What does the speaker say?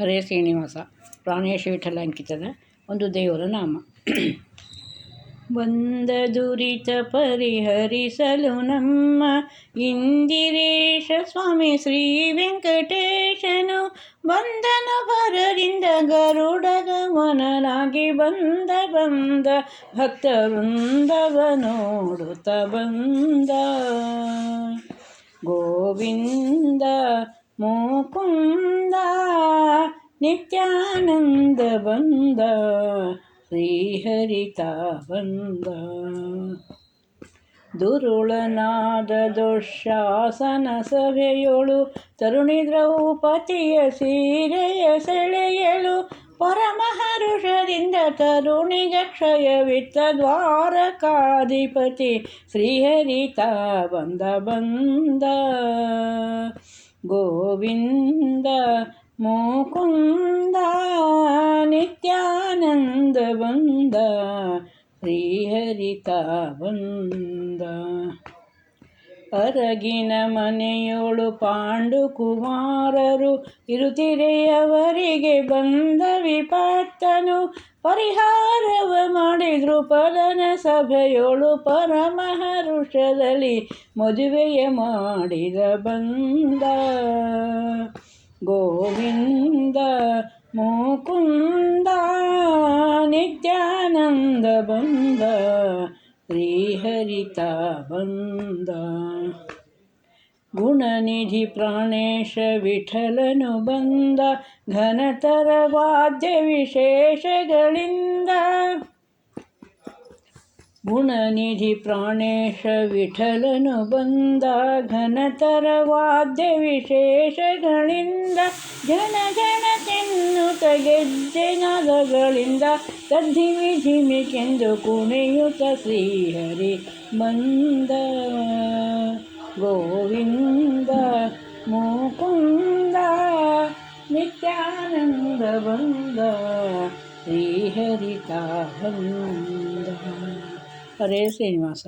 ಹರೇ ಶ್ರೀನಿವಾಸ ಪ್ರಾಣೇಶ ವಿಠಲ ಅಂಕಿತದ ಒಂದು ದೇವರ ನಾಮ. ಬಂದ ದುರಿತ ಪರಿಹರಿಸಲು ನಮ್ಮ ಇಂದಿರೇಶ ಸ್ವಾಮಿ ಶ್ರೀ ವೆಂಕಟೇಶನು ಬಂದನ ಪರರಿಂದ ಗರುಡ ಗಮನನಾಗಿ ಬಂದ ಬಂದ ಭಕ್ತವೃಂದವ ನೋಡುತ್ತ ಬಂದ. ಗೋವಿಂದ ಮುಕುಂದ ನಿತ್ಯಾನಂದ ಬಂದ, ಶ್ರೀಹರಿತ ಬಂದ. ದುರುಳನಾದ ದುಶಾಸನ ಸಭೆಯೊಳು ತರುಣಿ ದ್ರೌಪತಿಯ ಸೀರೆಯ ಸೆಳೆಯಳು ಪರಮಹರುಷದಿಂದ ತರುಣಿಗ ಕ್ಷಯವಿತ್ತ ದ್ವಾರಕಾಧಿಪತಿ ಶ್ರೀಹರಿತ ಬಂದ ಬಂದ. ಗೋವಿಂದ ಮುಕುಂದ ನಿತ್ಯಾನಂದ ಬಂದ, ಶ್ರೀಹರಿತ ಬಂದ. ಅರಗಿನ ಮನೆಯೋಳು ಪಾಂಡು ಕುಮಾರರು ಇರುತ್ತಿರೆಯವರಿಗೆ ಬಂದ ವಿಪತ್ತನು ಪರಿಹಾರವ ಮಾಡಿ ಪದನ ಸಭೆಯೋಳು ಪರಮಹರುಷದಲ್ಲಿ ಮದುವೆಯ ಮಾಡಿದ ಬಂದ. गोविन्द मोकुन्द निन्द श्रीहरिता बन्द गुणनिधि प्राणेश विठलनुबन्ध घनतरवाद्यविशेष ಗುಣನಿಧಿ ಪ್ರಾಣೇಶ ವಿಠಲನು ಬಂದ ಘನತರ ವಾದ್ಯ ವಿಶೇಷಗಳಿಂದ ಜನ ಜನ ತೆನ್ನುತ್ತ ಗೆಜ್ಜೆ ನಾದಗಳಿಂದ ತದ್ಧಿಮಿ ಧಿಮಿಕೆಂದು ಕುಣಿಯುತ ಶ್ರೀಹರಿ ಬಂದ ಗೋವಿಂದ ಮುಕುಂದ ನಿತ್ಯಾನಂದ ಬಂದ ಶ್ರೀಹರಿತ ಹರೇ ಶ್ರೀನಿವಾಸ